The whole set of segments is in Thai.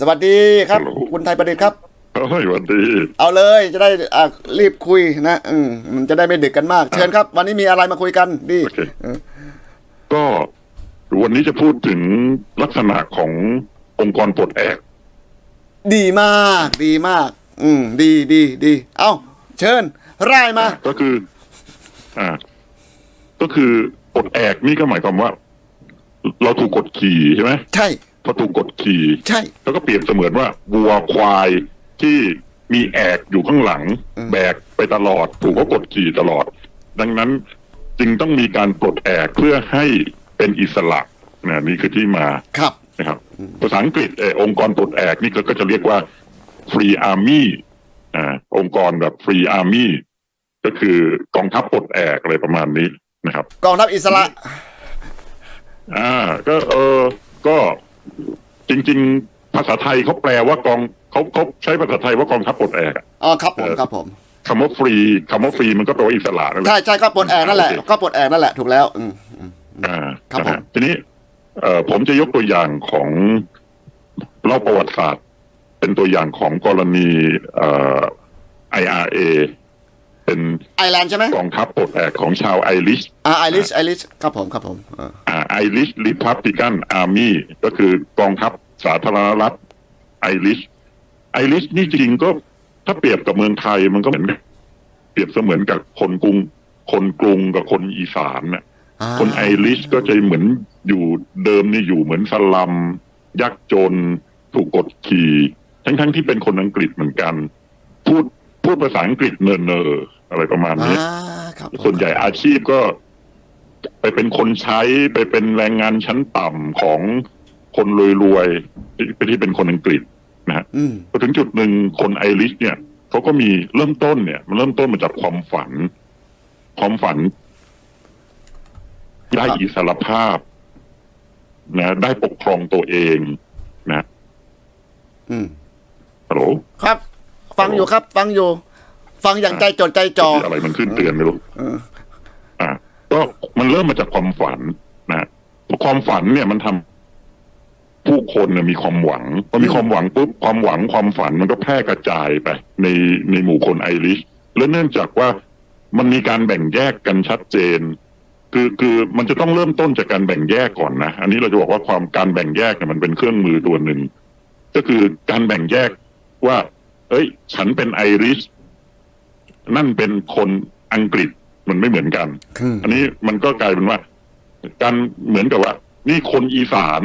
สวัสดีครับฮัลโหลคุณไทยประดิษฐ์ครับเฮ้ยสวันดีเอาเลยจะได้อะรีบคุยนะอืมมันจะได้ไม่ดึกกันมาก เชิญครับ วันนี้มีอะไรมาคุยกันดี โอเคก็วันนี้จะพูดถึงลักษณะขององค์กรปลดแอก ดีมาก ดีมาก อืม ดีดีดีเอ้าเชิญร่ายมา ก็คือ อ่า ก็คือปลดแอกนี่ก็หมายความว่า เราถูกกดขี่ใช่ไหม ใช่ พอถูกกดขี่ใช่ แล้วก็เปรียบเสมือนว่าวัวควายที่มีแอกอยู่ข้างหลัง อืม แบกไปตลอด ถูกเขากดขี่ตลอด ดังนั้นจึงต้องมีการปลดแอกเพื่อให้เป็นอิสระนะนี่คือที่มา ครับ นะครับภาษาอังกฤษเออองค์กรปลดแอกนี่ก็ก็จะเรียกว่า Free Army อ่าองค์กรแบบ Free Army ก็คือกองทัพปลดแอกอะไรประมาณนี้นะครับ กองทัพอิสระ อ่า ก็เออก็ จริง ๆ ภาษาไทยเขาแปลว่ากองเขาเขาใช้ภาษาไทยว่ากองทัพปลดแอกอะอ๋อครับผมครับผมคำว่าฟรีคำว่าฟรีมันก็แปลว่าอิสระนั่นแหละใช่ใช่ก็ปลดแอกนั่นแหละโอเคก็ปลดแอกนั่นแหละถูกแล้ว อืมอืมอ่าครับนะผมฮะทีนี้ เอ่อผมจะยกตัวอย่างของเล่าประวัติศาสตร์ เป็นตัวอย่างของกรณีเอ่อ IRA เป็นไอร์แลนด์ใช่ไหมกองทัพปลดแอกของชาวไอริชอ่าไอริชไอริชครับผมครับผมอ่าอ่าไอริชริพับลิกันอาร์มี่ก็คือกองทัพสาธารณรัฐไอริชไอริชนี่จริงๆก็ถ้าเปรียบกับเมืองไทยมันก็เหมือนเปรียบเสมือนกับคนกรุง คนกรุงกับคนอีสานน่ะอ่าคนไอริชก็จะเหมือนอยู่เดิมนี่อยู่เหมือนสลัมยากจน ถูกกดขี่ ทั้งๆที่เป็นคนอังกฤษเหมือนกัน พูดพูดภาษาอังกฤษเนอเนอๆ อะไรประมาณนี้อ่าครับผมส่วนใหญ่อาชีพก็ ไปเป็นคนใช้ไปเป็นแรงงานชั้นต่ำของคนรวยๆที่ที่เป็นคนอังกฤษนะฮะอืมพอถึงจุดหนึ่งคนไอริชเนี่ยเขาก็มีเริ่มต้นเนี่ย มันเริ่มต้นมาจากความฝัน ความฝัน ได้อิสรภาพ นะ ได้ปกครองตัวเองนะอืมฮัลโหลครับ ฟังอยู่ครับ ฟังอยู่ ฟังอย่างใจจดใจจ่ออะไรมันขึ้นเตือนไม่รู้เอออ่าก็มันเริ่มมาจากความฝันนะพอความฝันเนี่ยมันทำผู้คนเนี่ยมีความหวังพอมีความหวังปุ๊บความหวังความฝันมันก็แพร่กระจายไป ในในหมู่คนไอริชและเนื่องจากว่ามันมีการแบ่งแยกกันชัดเจน คือคือมันจะต้องเริ่มต้นจากการแบ่งแยกก่อนนะอันนี้เราจะบอกว่าความการแบ่งแยกเนี่ยมันเป็นเครื่องมือตัวหนึ่งก็คือการแบ่งแยกว่า เอ้ย ฉันเป็นไอริช นั่นเป็นคนอังกฤษมันไม่เหมือนกันอืมอันนี้มันก็กลายเป็นว่า การเหมือนกับว่า นี่คนอีสาน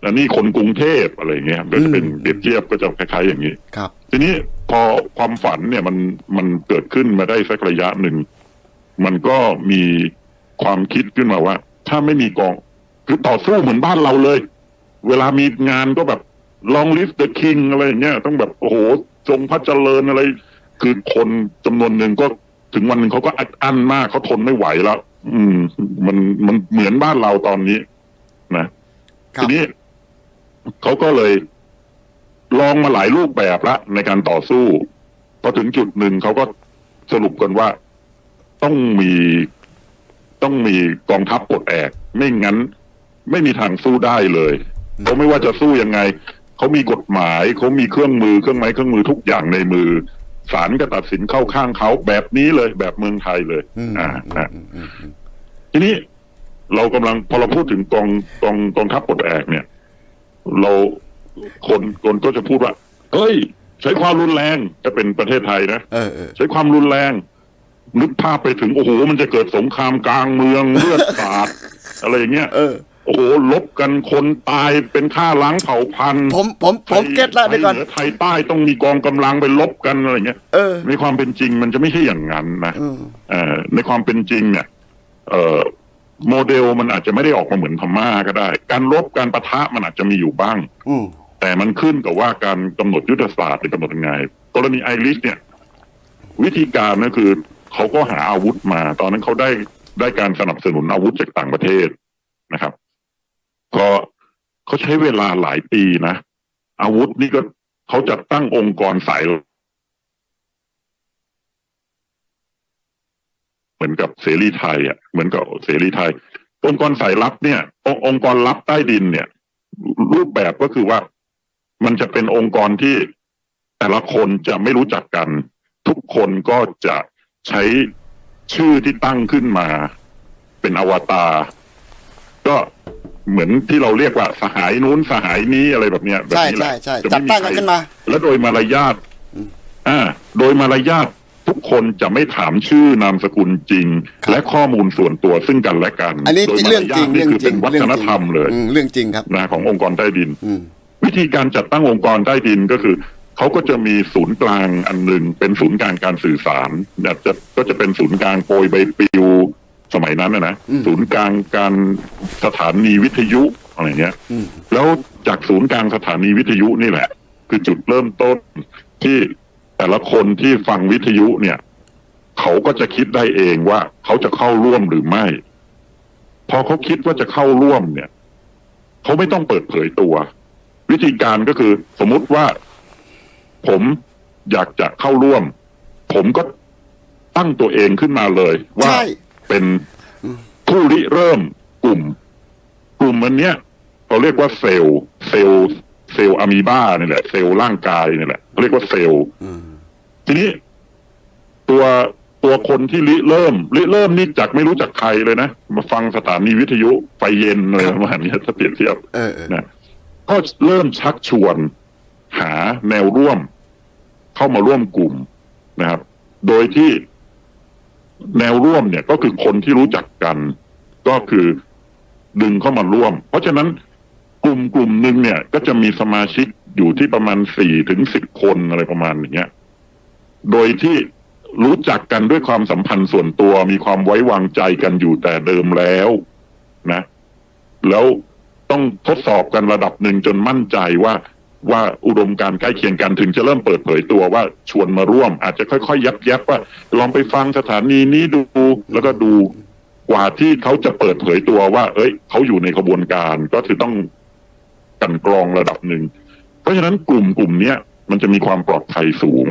และนี่คนกรุงเทพอะไรอย่างเงี้ยก็จะเป็นเปรียบเทียบก็จะคล้ายๆอย่างนี้ครับ ทีนี้พอความฝันเนี่ยมันมันเกิดขึ้นมาได้สักระยะหนึ่ง มันก็มีความคิดขึ้นมาว่า ถ้าไม่มีกอง คือต่อสู้เหมือนบ้านเราเลย เวลามีงานก็แบบ long live the king อะไรอย่างเงี้ยต้องแบบโอ้โหทรงพระเจริญอะไร คือคนจำนวนหนึ่งก็ถึงวันหนึ่งเขาก็อัดอั้นมากเขาทนไม่ไหวแล้ว อืม มันมันเหมือนบ้านเราตอนนี้ นะครัทีบนี้เขาก็เลย ลองมาหลายรูปแบบละในการต่อสู้พอถึงจุดหนึ่งเขาก็สรุปกันว่าต้องมีต้องมีกองทัพปลดแอกไม่งั้น ไม่มีทางสู้ได้เลยเขาไม่ว่าจะสู้ยังไงเขามีกฎหมายเขามีเครื่องมือเครื่องไม้เครื่องมือทุกอย่างในมือ ศาลก็ตัดสินเข้าข้างเขาแบบนี้เลยแบบเมืองไทยเลยอืมอ่านะอืมอืมอืมทีนี้เรากำลังพอเราพูดถึงกองกองกองทัพปลดแอกเนี่ย เราคนคนก็จะพูดว่าเฮ้ย ใช้ความรุนแรงจะเป็นประเทศไทยนะเออเออใช้ความรุนแรง นึกภาพไปถึงโอ้โหมันจะเกิดสงครามกลางเมืองเลือดสาดอะไรอย่างเงี้ยเออ โอ้โหลบกันคนตายเป็นฆ่าล้างเผ่าพันธุ์ผมผมผมเก็ตแล้วเดี๋ยวก่อนไทเหนือไทยใต้ต้องมีกองกำลังไปลบกันอะไรเงี้ยเออ ในความเป็นจริงมันจะไม่ใช่อย่างนั้นนะอืม เอ่อในความเป็นจริงเนี่ย เอ่อโมเดลมันอาจจะไม่ได้ออกมาเหมือนพม่าก็ได้ การรบการประทะมันอาจจะมีอยู่บ้าง อืม แต่มันขึ้นกับว่าการกำหนดยุทธศาสตร์หรือกำหนดยังไง กรณีไอริสเนี่ย วิธีการก็คือเขาก็หาอาวุธมา ตอนนั้นเขาได้ได้การสนับสนุนอาวุธจากต่างประเทศนะครับ ก็เขาใช้เวลาหลายปีนะ อาวุธนี่ก็เขาจัดตั้งองค์กรสาย เหมือนกับเสรีไทยอะ เหมือนกับเสรีไทย องค์กรสายลับเนี่ยององค์กรลับใต้ดินเนี่ย รูปแบบก็คือว่ามันจะเป็นองค์กรที่แต่ละคนจะไม่รู้จักกัน ทุกคนก็จะใช้ชื่อที่ตั้งขึ้นมา เป็นอวตารก็ เหมือนที่เราเรียกว่าสหายนู้นสหายนี้อะไรแบบเนี้ยแบบใช่นี้แหใช่ละใช่จะจัไม่ดมีตั้งใคกันรขึ้นมา และโดยมารยาทอ่า โดยมารยาททุกคนจะไม่ถามชื่อนามสกุลจริง ครับ และข้อมูลส่วนตัวซึ่งกันและกันอันนี้โดยเรื่องจริงมารยาทนี่เรื่องคือจริเป็งนวัฒนธรรมเลย อืมเรื่องจริงครับ นะขององค์กรใต้ดิน อืม วิธีการจัดตั้งองค์กรใต้ดินก็คือ เขาก็จะมีศูนย์กลางอันหนึ่งเป็นศูนย์กลางการสื่อสารเนี่ยจะก็จะเป็นศูนย์กลางโปรยใบปลิว สมัยนั้นนะนะอืมศูนย์กลางการสถานีวิทยุอะไรเงี้ยอืมแล้วจากศูนย์กลางสถานีวิทยุนี่แหละ คือจุดเริ่มต้นที่แต่ละคนที่ฟังวิทยุเนี่ย เขาก็จะคิดได้เองว่าเขาจะเข้าร่วมหรือไม่ พอเขาคิดว่าจะเข้าร่วมเนี่ย เขาไม่ต้องเปิดเผยตัว วิธีการก็คือ สมมุติว่า ผมอยากจะเข้าร่วม ผมก็ตั้งตัวเองขึ้นมาเลย ว่าใช่ เป็นผู้ริเริ่มกลุ่ม กลุ่มอันเนี้ยเราเรียกว่าเซลล์เซลล์เซลล์อะมีบานี่แหละ เซลล์ร่างกายนี่แหละเขาเรียกว่าเซลล์อืมทีนี้ ตัวตัวคนที่ริเริ่มริเริ่มนี่จากไม่รู้จักใครเลยนะ มาฟังสถานีวิทยุไฟเย็นเลยประมาณนี้ถ้าเปรียบเทียบเออเออนะก็เริ่มชักชวน หาแนวร่วม เข้ามาร่วมกลุ่มนะครับ โดยที่ แนวร่วมเนี่ยก็คือคนที่รู้จักกัน ก็คือดึงเข้ามาร่วม เพราะฉะนั้นกลุ่มกลุ่มหนึ่งเนี่ย ก็จะมีสมาชิกอยู่ที่ประมาณสี่ถึงสิบคนอะไรประมาณอย่างเงี้ย โดยที่รู้จักกันด้วยความสัมพันธ์ส่วนตัวมีความไว้วางใจกันอยู่แต่เดิมแล้วนะ แล้วต้องทดสอบกันระดับหนึ่งจนมั่นใจว่า ว่าอุดมการณ์ใกล้เคียงกันถึงจะเริ่มเปิดเผยตัวว่าชวนมาร่วม อาจจะค่อยๆ ยับยับว่าลองไปฟังสถานีนี้ดูแล้วก็ดูกว่าที่เขาจะเปิดเผยตัวว่า เอ้ยเขาอยู่ในขบวนการก็คือต้องกลันกรองระดับหนึ่ง เพราะฉะนั้นกลุ่มกลุ่มเนี้ยมันจะมีความปลอดภัยสูง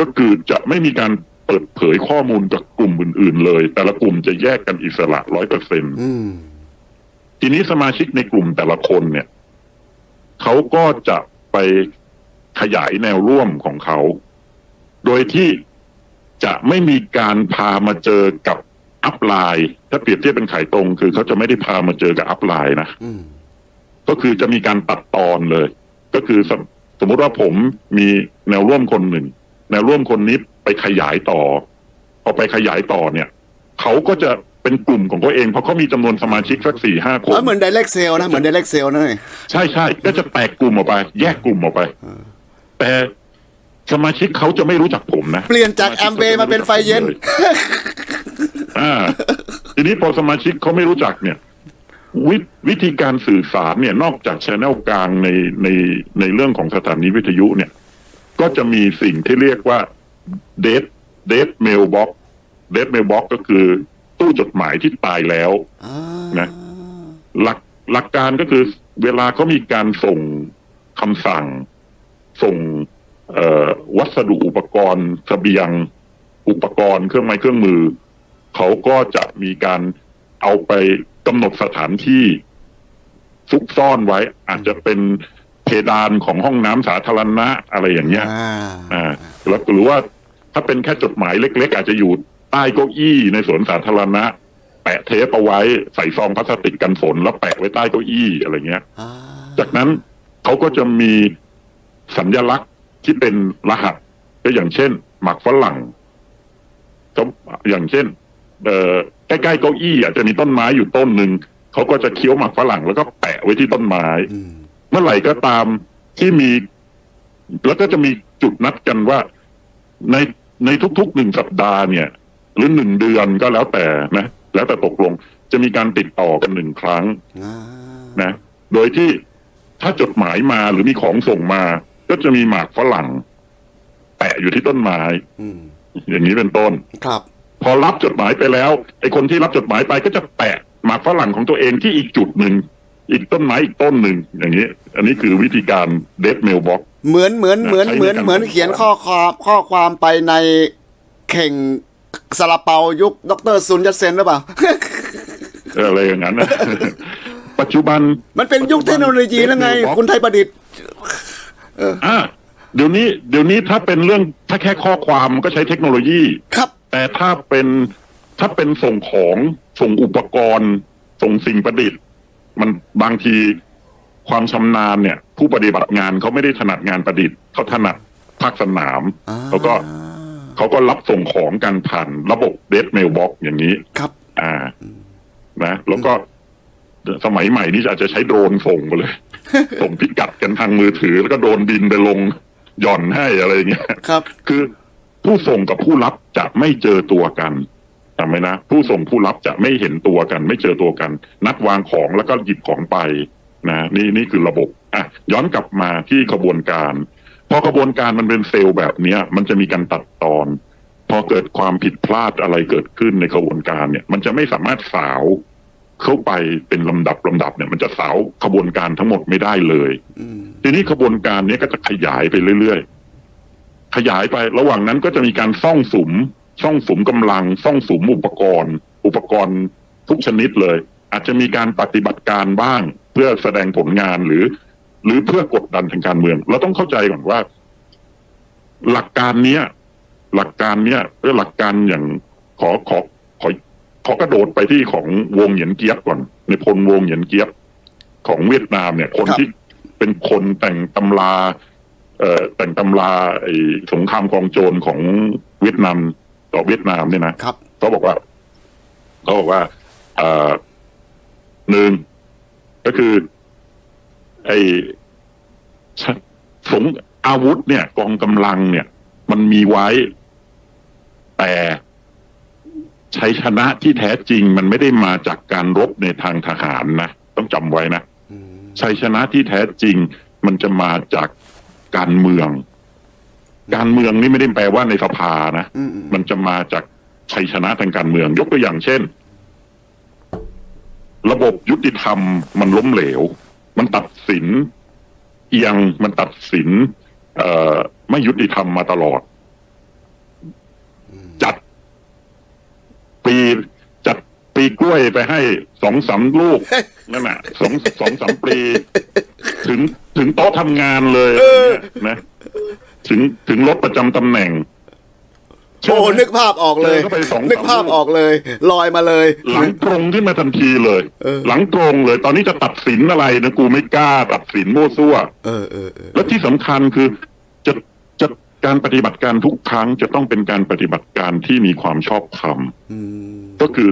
ก็คือจะไม่มีการเปิดเผยข้อมูลกับกลุ่มอื่น ๆ เลย แต่ละกลุ่มจะแยกกันอิสระร้อยเปอร์เซ็นต์อืมทีนี้สมาชิกในกลุ่มแต่ละคนเนี่ยเขาก็จะ ไปขยายแนวร่วมของเขา โดยที่จะไม่มีการพามาเจอกับอัพไลน์ถ้าเปรียบเทียบเป็นไข่ตรง คือเขาจะไม่ได้พามาเจอกับอัพไลน์นะอืมก็คือจะมีการตัดตอนเลย ก็คือสมสมมุติว่าผมมีแนวร่วมคนหนึ่ง แนวร่วมคนนี้ไปขยายต่อพอไปขยายต่อเนี่ย เขาก็จะ เป็นกลุ่มของตัวเอง เพราะเขามีจำนวนสมาชิกสักสี่ห้าคเอนอเหมือน direct sale นะ เหมือน direct sale นะนี่ใช่ใช่ก็จะแตกกลุ่มออกไป แยกกลุ่มออกไป แต่สมาชิกเขาจะไม่รู้จักผมนะ เปลี่ยนจากแอมเบมาเป็นไฟเย็นอ่าทีนี้พอสมาชิกเขาไม่รู้จักเนี่ย วิวิธีการสื่อสารเนี่ย นอกจากชแนลกลางในในในเรื่องของสถานีวิทยุเนี่ย ก็จะมีสิ่งที่เรียกว่าเดทเดทเมลบ็อกเดทเมลบ็อกก็คือ ตู้จดหมายที่ตายแล้วอ่านะหลักหลักการก็คือ เวลาเขามีการส่งคำสั่ง ส่งเอ่อวัสดุอุปกรณ์เสบียง อุปกรณ์เครื่องไม้เครื่องมือ เขาก็จะมีการเอาไปกำหนดสถานที่ซุกซ่อนไว้ อาจจะเป็นเพดานของห้องน้ำสาธารณะอะไรอย่างเงี้ยอ่าอ่าแล้วหรือว่าถ้าเป็นแค่จดหมายเล็ก ๆ อาจจะอยู่ ใต้เก้าอี้ในสวนสาธารณะ แปะเทปเอาไว้ใส่ซองพลาสติกกันฝนแล้วแปะไว้ใต้เก้าอี้อะไรเงี้ยอ่าจากนั้นเขาก็จะมีสัญลักษณ์ที่เป็นรหัส ก็อย่างเช่น หมักฝรั่งก็อย่างเช่น เอ่อใกล้ๆเก้าอี้อาจจะมีต้นไม้อยู่ต้นหนึ่งเขาก็จะเคี้ยวหมักฝรั่งแล้วก็แปะไว้ที่ต้นไม้อืมเมื่อไหร่ก็ตามที่มี แล้วก็จะมีจุดนัดกันว่าในในทุกๆหนึ่งสัปดาห์เนี่ย หรือหนึ่งเดือนก็แล้วแต่นะ แล้วแต่ตกลงจะมีการติดต่อกันหนึ่งครั้งอ่านะ โดยที่ถ้าจดหมายมาหรือมีของส่งมา ก็จะมีหมากฝรั่ง แปะอยู่ที่ต้นไม้อืมอย่างนี้เป็นต้น ครับ พอรับจดหมายไปแล้วไอ้คนที่รับจดหมายไปก็จะแปะหมากฝรั่งของตัวเองที่อีกจุดหนึ่งอีกต้นไม้อีกต้นหนึ่งอย่างนี้ อันนี้คือวิธีการเดฟเมลบ็อกเหมือนเหมือนเหมือนใช้ในเหมือนการเหมือนส่งเขียนของข้อความข้อความไปในเข่ง ซาลาเปายุคดรซุนยัตเซนหรือเปล่า อะไรอย่างนั้นนะปัจจุบันมันเป็นยุคเทคโนโลยีแล้วไง Mailbox คุณไทยประดิษฐ์เอออ่าเดี๋ยวนี้เดี๋ยวนี้ถ้าเป็นเรื่องถ้าแค่ข้อความมันก็ใช้เทคโนโลยี ครับ แต่ถ้าเป็นถ้าเป็นส่งของส่งอุปกรณ์ ส่งสิ่งประดิษฐ์ มันบางทีความชำนาญเนี่ย ผู้ปฏิบัติงานเขาไม่ได้ถนัดงานประดิษฐ์เขาถนัดภาคสนามอ่าเขาก็ เขาก็รับส่งของกันผ่านระบบเดสเมลบ็อกอย่างนี้ ครับ อ่า นะ แล้วก็สมัยใหม่นี้อาจจะใช้โดรนส่งไปเลย ส่งพิกัดกันทางมือถือ แล้วก็โดรนบินไปลงหย่อนให้อะไรอย่างเงี้ย ครับ คือผู้ส่งกับผู้รับจะไม่เจอตัวกันจำไหมนะผู้ส่งผู้รับจะไม่เห็นตัวกัน ไม่เจอตัวกัน นัดวางของแล้วก็หยิบของไปนะนี่นี่คือระบบอะย้อนกลับมาที่ขบวนการ พอขบวนการมันเป็นเซลล์แบบเนี้ย มันจะมีการตัดตอน พอเกิดความผิดพลาดอะไรเกิดขึ้นในขบวนการเนี่ย มันจะไม่สามารถสาวเข้าไปเป็นลำดับลำดับเนี่ย มันจะสาวขบวนการทั้งหมดไม่ได้เลยอืมทีนี้ขบวนการเนี้ยก็จะขยายไปเรื่อยๆขยายไประหว่างนั้นก็จะมีการซ่องสุมซ่องสุมกำลังซ่องสุมอุปกรณ์ อุปกรณ์ทุกชนิดเลย อาจจะมีการปฏิบัติการบ้าง เพื่อแสดงผลงานหรือ หรือเพื่อกดดันทางการเมือง เราต้องเข้าใจก่อนว่า หลักการเนี้ย หลักการเนี้ยเพื่อหลักการอย่างขอขอขอขอกระโดดไปที่ของวงเหยียนเกียบก่อน ในพลวงเหยียนเกียบของเวียดนามเนี่ย คนครับที่เป็นคนแต่งตำราเอ่อแต่งตำราไอ้สงครามกองโจรของเวียดนามต่อเวียดนามเนี่ยนะครับเขาบอกว่าเขาบอกว่าเอ่อหนึ่งก็คือ ไอ้ชะสงอาวุธเนี่ย กองกำลังเนี่ย มันมีไว้ แต่ชัยชนะที่แท้จริง มันไม่ได้มาจากการรบในทางทหารนะ ต้องจำไว้นะอืมชัยชนะที่แท้จริง มันจะมาจากการเมือง การเมืองนี่ไม่ได้แปลว่าในสภานะอืมอืมมันจะมาจากชัยชนะทางการเมือง ยกตัวอย่างเช่น ระบบยุติธรรมมันล้มเหลว มันตัดสิน เอียงมันตัดสิน เอ่อไม่ยุติธรรมมาตลอด จัด ปีจัดปีกล้วยไปให้สองสามลูกนั่นน่ะสองสองสามปี ถึงถึงโต๊ะทำงานเลยนะถึงถึงรถประจำตำแหน่ง โอ้นึกภาพออกเลยเจอเข้าไปสองนึกภาพออกเลย ลอยมาเลย หลังตรงขึ้นมาทันทีเลยเออหลังตรงเลย ตอนนี้จะตัดสินอะไรนะกูไม่กล้าตัดสินมั่วซั่วเออเออเออและที่สำคัญคือจะจะการปฏิบัติการทุกครั้งจะต้องเป็นการปฏิบัติการที่มีความชอบธรรมอืมก็คือ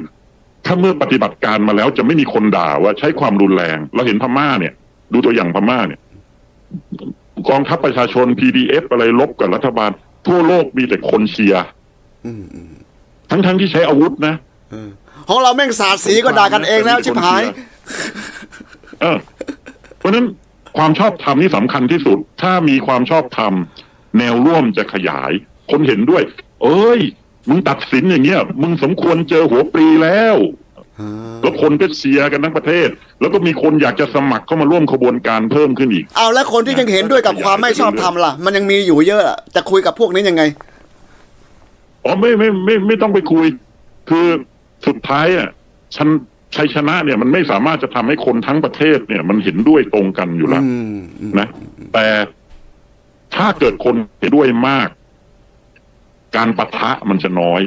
ถ้าเมื่อปฏิบัติการมาแล้วจะไม่มีคนด่าว่าใช้ความรุนแรง เราเห็นพม่าเนี่ย ดูตัวอย่างพม่าเนี่ย กองทัพประชาชน PDF อะไรลบกับรัฐบาล ทั่วโลกมีแต่คนเชียร์ อืมอืมทั้งๆที่ใช้อาวุธนะเออของเราแม่งสาดสีก็ด่ากันเองแล้วชิบหาย เออ เพราะฉะนั้นความชอบธรรมนี่สำคัญที่สุด ถ้ามีความชอบธรรมแนวร่วมจะขยาย คนเห็นด้วย เอ้ย มึงตัดสินอย่างเงี้ย มึงสมควรเจอหัวปรีแล้วอ่าแล้วคนก็เชียร์กันทั้งประเทศ แล้วก็มีคนอยากจะสมัครเข้ามาร่วมขบวนการเพิ่มขึ้นอีก เอาแล้วคนที่ยังเห็นด้วยกับความไม่ชอบธรรมล่ะ มันยังมีอยู่เยอะอะจะคุยกับพวกนี้ยังไง อ๋อไม่ไม่ไม่ไม่ต้องไปคุย คือสุดท้ายอะชันชัยชนะเนี่ยมันไม่สามารถจะทำให้คนทั้งประเทศเนี่ย มันเห็นด้วยตรงกันอยู่แล้วอืมอืมนะ แต่ถ้าเกิดคนเห็นด้วยมาก การปะทะมันจะน้อย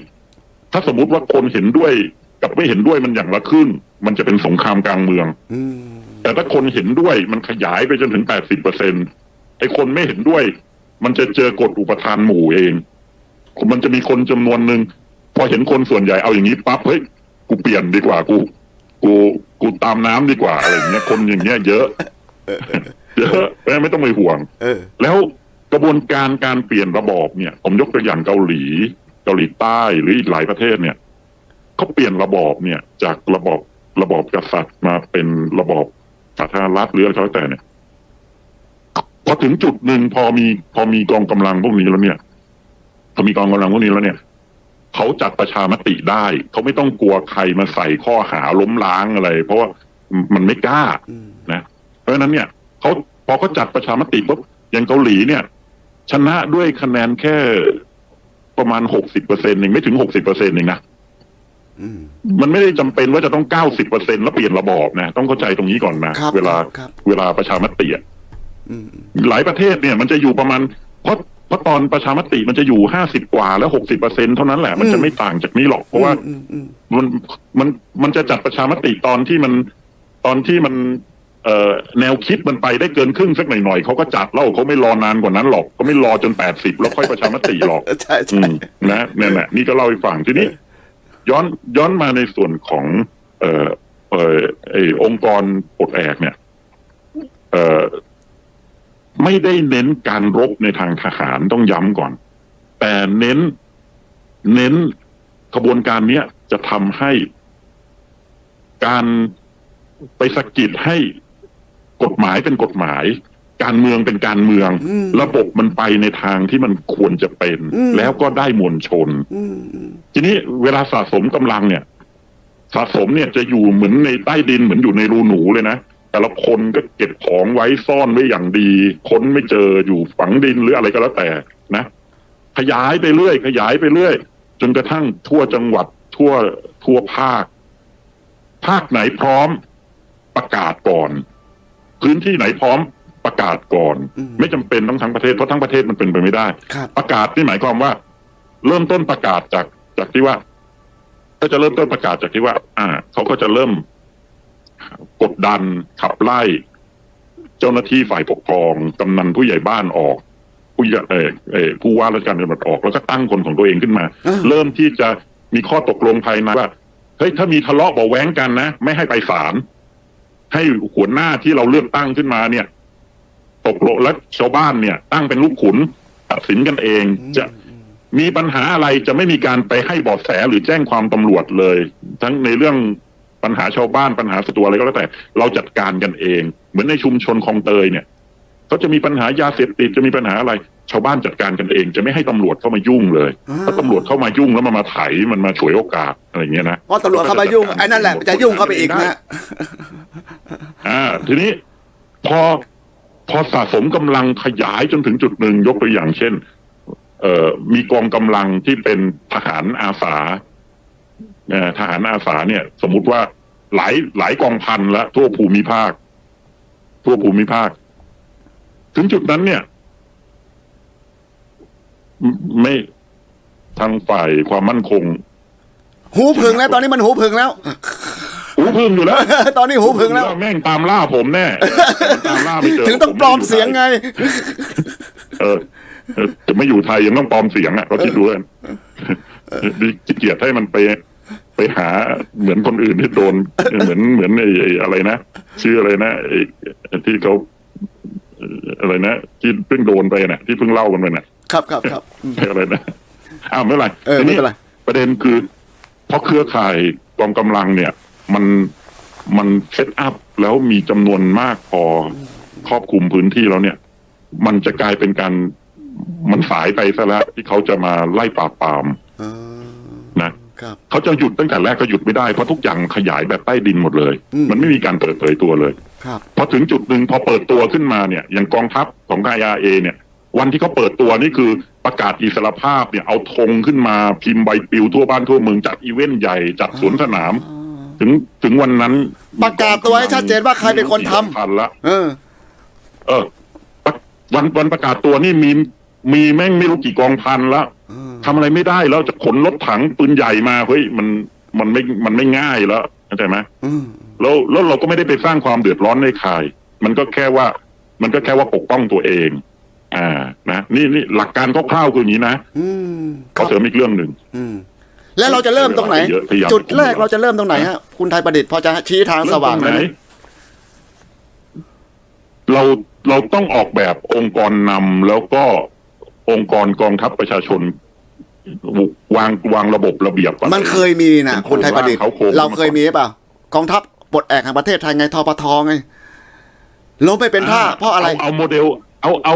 ถ้าสมมุติว่าคนเห็นด้วยกับไม่เห็นด้วยมันอย่างละครึ่ง มันจะเป็นสงครามกลางเมืองอืมแต่ถ้าคนเห็นด้วยมันขยายไปจนถึงแปดสิบเปอร์เซ็นไอ้คนไม่เห็นด้วย มันจะเจอกฎอุปทานหมู่เอง มันจะมีคนจำนวนหนึ่งพอเห็นคนส่วนใหญ่เอาอย่างนี้ปั๊บเฮ้ยกูเปลี่ยนดีกว่ากูกูกูตามน้ำดีกว่าอะไรอย่างเงี้ยคนอย่างเงี้ยเยอะเยอะไม่ต้องไปห่วงเออแล้วกระบวนการการเปลี่ยนระบอบเนี่ย ผมยกตัวอย่างเกาหลี เกาหลีใต้หรืออีกหลายประเทศเนี่ยเขาเปลี่ยนระบอบเนี่ย จากระบอบระบอบกษัตริย์มาเป็นระบอบสาธารณรัฐหรืออะไรก็แล้วแต่เนี่ยพอถึงจุดหนึ่งพอมีพอมีกองกำลังพวกนี้แล้วเนี่ย พอมีกองกำลังพวกนี้แล้วเนี่ยเขาจัดประชามติได้เขาไม่ต้องกลัวใครมาใส่ข้อหาล้มล้างอะไร เพราะว่ามันไม่กล้าอืมนะเพราะฉะนั้นเนี่ยเขาพอเขาจัดประชามติปุ๊บอย่างเกาหลีเนี่ย ชนะด้วยคะแนนแค่ประมาณหกสิบเปอร์เซ็นต์เองไม่ถึงหกสิบเปอร์เซ็นต์เองนะอืมมันไม่ได้จำเป็นว่าจะต้องเก้าสิบเปอร์เซ็นแล้วเปลี่ยนระบอบนะ ต้องเข้าใจตรงนี้ก่อนนะครับเวลาครับเวลาประชามติอะอืมหลายประเทศเนี่ย มันจะอยู่ประมาณเพราะ เพราะตอนประชามติมันจะอยู่ห้าสิบกว่าแล้วหกสิบเปอร์เซ็นเท่านั้นแหละมันจะไม่ต่างจากนี้หรอก เพราะว่าอืมอืมมันมันมันจะจัดประชามติตอนที่มันตอนที่มันเอ่อแนวคิดมันไปได้เกินครึ่งสักหน่อยๆเขาก็จัดแล้วเขาไม่รอนานกว่านั้นหรอกเขาไม่รอจนแปดสิบแล้วค่อยประชามติหรอกใช่อืใช่มนะเนี่ยนะนี่ก็เล่าให้ฟังทีนี้ ย้อนย้อนมาในส่วนของ เอ่อเอ่อไอ้องค์กรปลดแอกเนี่ย เอ่อ ไม่ได้เน้นการรบในทางทหารต้องย้ำก่อน แต่เน้นเน้นขบวนการเนี้ยจะทำให้ การไปสะกิดให้กฎหมายเป็นกฎหมาย การเมืองเป็นการเมืองอืมระบบมันไปในทางที่มันควรจะเป็นอืมแล้วก็ได้มวลชนอืมอืมทีนี้เวลาสะสมกำลังเนี่ย สะสมเนี่ยจะอยู่เหมือนในใต้ดินเหมือนอยู่ในรูหนูเลยนะ แต่ละคนก็เก็บของไว้ซ่อนไว้อย่างดี ค้นไม่เจออยู่ฝังดินหรืออะไรก็แล้วแต่นะ ขยายไปเรื่อย ขยายไปเรื่อย จนกระทั่งทั่วจังหวัดทั่วทั่วภาค ภาคไหนพร้อมประกาศก่อน พื้นที่ไหนพร้อมประกาศก่อนอืมไม่จำเป็นต้องทั้งประเทศเพราะทั้งประเทศมันเป็นไปไม่ได้ครับประกาศนี่หมายความว่า เริ่มต้นประกาศจากจากที่ว่า ก็จะเริ่มต้นประกาศจากที่ว่า อ่า เขาก็จะเริ่ม กดดันขับไล่ เจ้าหน้าที่ฝ่ายปกครองกำนันผู้ใหญ่บ้านออก ผู้ใหญ่เออเออผู้ว่าราชการจังหวัดออกแล้วก็ตั้งคนของตัวเองขึ้นมาอ่าเริ่มที่จะมีข้อตกลงภายในว่าเฮ้ยถ้ามีทะเลาะเบาะแว้งกันนะไม่ให้ไปศาลให้หัวหน้าที่เราเลือกตั้งขึ้นมาเนี่ย ตกลงและชาวบ้านเนี่ย ตั้งเป็นลูกขุนตัดสินกันเองจะมีปัญหาอะไรจะไม่มีการไปให้เบาะแสหรือแจ้งความตำรวจเลย ทั้งในเรื่อง ปัญหาชาวบ้านปัญหาส่วนตัวอะไรก็แล้วแต่ เราจัดการกันเอง เหมือนในชุมชนคลองเตยเนี่ยเขาจะมีปัญหายาเสพติดจะมีปัญหาอะไร ชาวบ้านจัดการกันเอง จะไม่ให้ตำรวจเข้ามายุ่งเลยอ่าถ้าตำรวจเข้ามายุ่งแล้วมันมาไถมันมาฉวยโอกาสอะไรอย่างเงี้ยนะเพราะตำรวจเข้ามายุ่งไอ้นั่นแหละจะยุ่งเข้าไปอีกนะอ่า ทีนี้พอพอสะสมกำลังขยายจนถึงจุดหนึ่งยกตัวอย่างเช่น เอ่อมีกองกำลังที่เป็นทหารอาสาเอ่อทหารอาสาเนี่ย สมมุติว่า หลายหลายกองพันละทั่วภูมิภาค ทั่วภูมิภาค ถึงจุดนั้นเนี่ยไม่ไม่ทางฝ่ายความมั่นคง หูผึ่งแล้วตอนนี้มันหูผึ่งแล้ว หูพึ่งอยู่แล้ว ตอนนี้หูผึ่งแล้วแม่งตามล่าผมแน่ตามล่าไม่เจอถึงต้องปลอมเสียงไง เออเออจะไม่อยู่ไทยยังต้องปลอมเสียงอะก็คิดดูกันดีขี้เกียจให้มันไป ไปหาเหมือนคนอื่นที่โดน เหมือนเหมือนไอ้ไอ้อะไรนะชื่ออะไรนะไอ้ไอ้ที่เขาเอ่ออะไรนะที่เพิ่งโดนไปน่ะที่เพิ่งเล่ากันไปน่ะครับครับครับอืมอะไรนะอ้าวไม่เป็นไรเออทีไม่เป็นไรประเด็นคือ เพราะเครือข่ายกองกำลังเนี่ย มันมันเซตอัพแล้วมีจำนวนมากพอครอบคลุมพื้นที่แล้วเนี่ย มันจะกลายเป็นการมันสายไปซะแล้วที่เขาจะมาไล่ปราบปรามเออนะครับ เขาจะหยุดตั้งแต่แรกก็หยุดไม่ได้เพราะทุกอย่างขยายแบบใต้ดินหมดเลยอืมมันไม่มีการเปิดเผยตัวเลยครับพอถึงจุดหนึ่งพอเปิดตัวขึ้นมาเนี่ย อย่างกองทัพของ IRA เนี่ย วันที่เขาเปิดตัวนี่คือประกาศอิสรภาพเนี่ยเอาธงขึ้นมาพิมพ์ใบปลิวทั่วบ้านทั่วเมืองจัดอีเวนต์ใหญ่จัดสวนสนาม ถึงถึงวันนั้น ประกาศตัวให้ชัดเจนว่าใครเป็นคนทำพันละเออ เออปะวันวันประกาศตัวนี่มีมีแม่งไม่รู้กี่กองพันละเออ ทำอะไรไม่ได้แล้วจะขนรถถังปืนใหญ่มาเฮ้ยมันมันไม่มันไม่ง่ายแล้วเข้าใจไหมอืมแล้วแล้วเราก็ไม่ได้ไปสร้างความเดือดร้อนในใครมันก็แค่ว่า มันก็แค่ว่าปกป้องตัวเอง อ่านะนี่นี่หลักการคร่าวๆคืออย่างนี้นะอืมคขอรับเสริมอีกเรื่องหนึ่งอืมแล้วเราจะเริ่มตรงไหนเยอะพยายามจุดแรกเราจะเริ่มตรงไหนฮะคุณไทยประดิษฐ์พอจะชี้ทางสว่างเริ่มตรได้ไหนไหมเราเราต้องออกแบบองค์กรนำแล้วก็องค์กรกองทัพประชาชน วางวางระบบระเบียบอะมันเคยมีนะคุณไทยประดิษฐ์เขาโครงเราเคยมีหรือเปล่ากองทัพปลดแอกแห่งประเทศไทยไงทปทไงล้มไม่เป็นท่าเพราะอะไรเอาโมเดล เอาเอา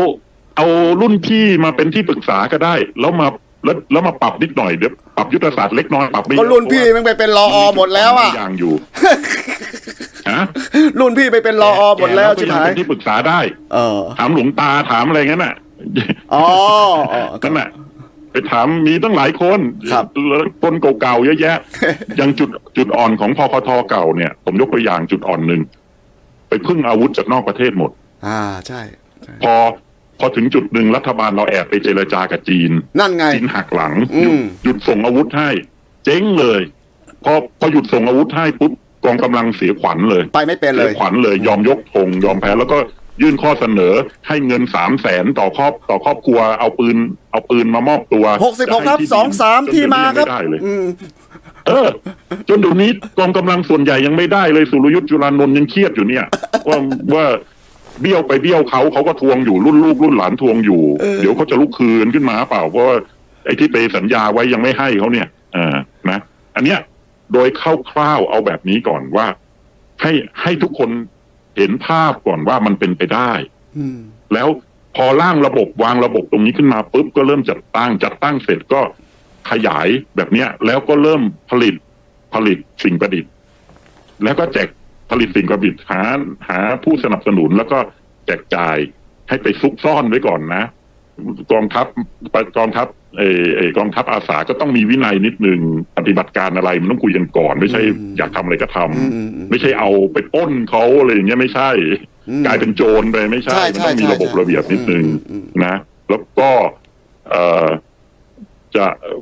เอารุ่นพี่มาเป็นที่ปรึกษาก็ได้ แล้วมาแล้วแล้วมาปรับนิดหน่อยเดี๋ยวปรับยุทธศาสตร์เล็กน้อยปรับไม่เยก็อะรุ่นพี่มันไปเป็นรออหมดแล้วอะอย่างอยู่ฮะรุ่นพี่ไปเป็นรออหมดแล้วก็ชิบยังหายเป็นที่ปรึกษาได้ เออ ถามหลวงตาถามอะไรงั้นน่ะอ๋ออ๋อนั่นน่ะ ไปถามมีตั้งหลายคนครับแล้วคนเก่าๆเยอะแยะอย่างจุดจุดอ่อนของพคทเก่าเนี่ย ผมยกตัวอย่างจุดอ่อนหนึ่งไปพึ่งอาวุธจากนอกประเทศหมด อ่าใช่ พอพอถึงจุดหนึ่งรัฐบาลเราแอบไปเจรจากับจีน นั่นไงจีนหักหลังอืหยุมดหยุดส่งอาวุธให้ เจ๊งเลยพอพอหยุดส่งอาวุธให้ปุ๊บกองกำลังเสียขวัญเลย ไปไม่เป็นเลเสียยขวัญเลยยอมยกธงยอมแพ้แล้วก็ ยื่นข้อเสนอให้เงินสามแสนต่อครอบต่อครอบครัวเอาปืน เอาปืนมามอบตัวหกสิบหกจะทับให้สองสามจนที่มาครับเดี๋ยวนี้ยังไได้เลยอืมเออ จนเดี๋ยวนี้กองกำลังส่วนใหญ่ยังไม่ได้เลยสุรยุทธ์จุลานนท์ยังเครียดอยู่เนี่ย ว่าว่าเบี้ยวไปเบี้ยวเขาเขาก็ทวงอยู่รุ่นลูกรุ่นหลานทวงอยู่เออเดี๋ยวเขาจะลุกคืนขึ้นมาเปล่าเพราะว่าไอ้ที่ไปสัญญาไว้ยังไม่ให้เขาเนี่ยอ่านะ อันเนี้ยโดยคร่าวๆเอาแบบนี้ก่อนว่า ให้ให้ทุกคนเห็นภาพก่อนว่ามันเป็นไปได้อืมแล้วพอร่างระบบวางระบบตรงนี้ขึ้นมาปุ๊บก็เริ่มจัดตั้ง จัดตั้งเสร็จก็ขยายแบบเนี้ย แล้วก็เริ่มผลิตผลิตสิ่งประดิษฐ์ แล้วก็แจกผลิตสิ่งประดิษฐ์หาหาผู้สนับสนุนแล้วก็แจกจ่ายให้ไปซุกซ่อนไว้ก่อนนะ กองทัพกองทัพเออเออกองทัพอาสาก็ต้องมีวินัยนิดนึงปฏิบัติการอะไรมันต้องคุยกันก่อน ไม่ใช่อืมอยากทำอะไรก็ทำอืมอืมอืมไม่ใช่เอาไปปล้นเขาอะไรอย่างเงี้ยไม่ใช่อืมกลายเป็นโจรไปไม่ใช่ใช่มันใช่ต้องมีใช่ระบบใช่ระเบียบนิดนึงอืมนะ แล้วก็เอ่อจะเอ่อ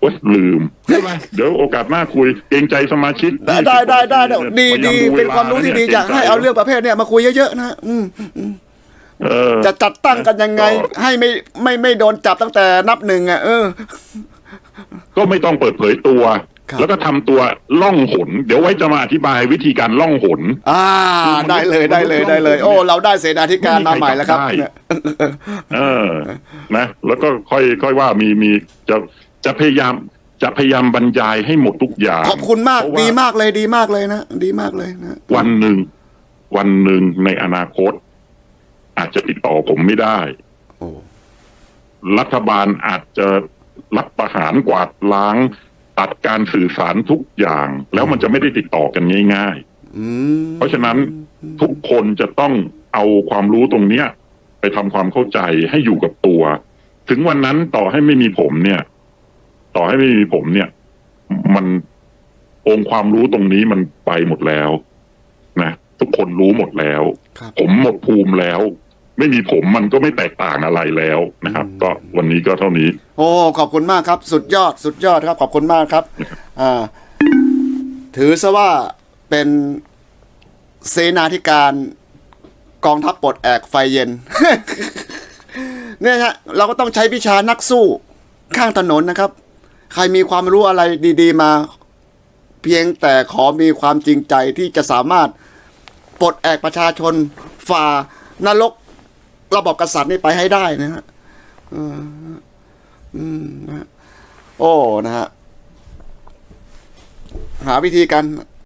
โอ๊ยลืมไม่เป็นไรเดี๋ยวโอกาสหน้าคุย เกรงใจสมาชิก ได้ได้ได้ได้ได้ดีพยายดีวเป็นความรู้ที่ดีลอยากให้เอาเรื่องประเภทเนี้ยมาคุยเยอะๆนะอืมเออ จะจัดตั้งกันยังไงก็ให้ไม่ไม่ไม่โดนจับตั้งแต่นับหนึ่งอะเออ ก็ไม่ต้องเปิดเผยตัวครับแล้วก็ทำตัวล่องหน เดี๋ยวไว้จะมาอธิบายวิธีการล่องหน อ่า ได้เลยได้เลยได้เลย โอ้ เราได้เสนาธิการมาใหม่แล้วครับไม่มีใครจับได้เนี่ยเออนะ แล้วก็ค่อยค่อยว่ามีมีจะจะพยายามจะพยายามบรรยายให้หมดทุกอย่าง ขอบคุณมากเพระว่ดีมากเลยดีมากเลยนะ ดีมากเลยนะ วันหนึ่ง วันหนึ่งในอนาคต อาจจะติดต่อผมไม่ได้โอ้รัฐบาลอาจจะรับประหารกวาดล้าง ตัดการสื่อสารทุกอย่าง แล้วมันจะไม่ได้ติดต่อกันง่ายอืมๆเพราะฉะนั้นทุกคนจะต้องเอาความรู้ตรงเนี้ย ไปทำความเข้าใจให้อยู่กับตัว ถึงวันนั้นต่อให้ไม่มีผมเนี่ย ต่อให้ไม่มีผมเนี่ย มันองค์ความรู้ตรงนี้มันไปหมดแล้วนะทุก คนรู้หมดแล้วครับผมหมดภูมิแล้ว ไม่มีผมมันก็ไม่แตกต่างอะไรแล้วนะครับ ก็วันนี้ก็เท่านี้ โอ้ขอบคุณมากครับ สุดยอดสุดยอดครับ ขอบคุณมากครับอ่าถือซะว่าเป็นเสนาธิการกองทัพปลดแอกไฟเย็น เนี่ยฮะเราก็ต้องใช้วิชานักสู้ข้างถนนนะครับ ใครมีความรู้อะไรดี ๆ มา เพียงแต่ขอมีความจริงใจที่จะสามารถ ปลดแอกประชาชน ฝ่านรกระบอบกษัตริย์นี่ไปให้ได้นะฮะอออืมนะฮะโอ้ นะฮะ หาวิธีการ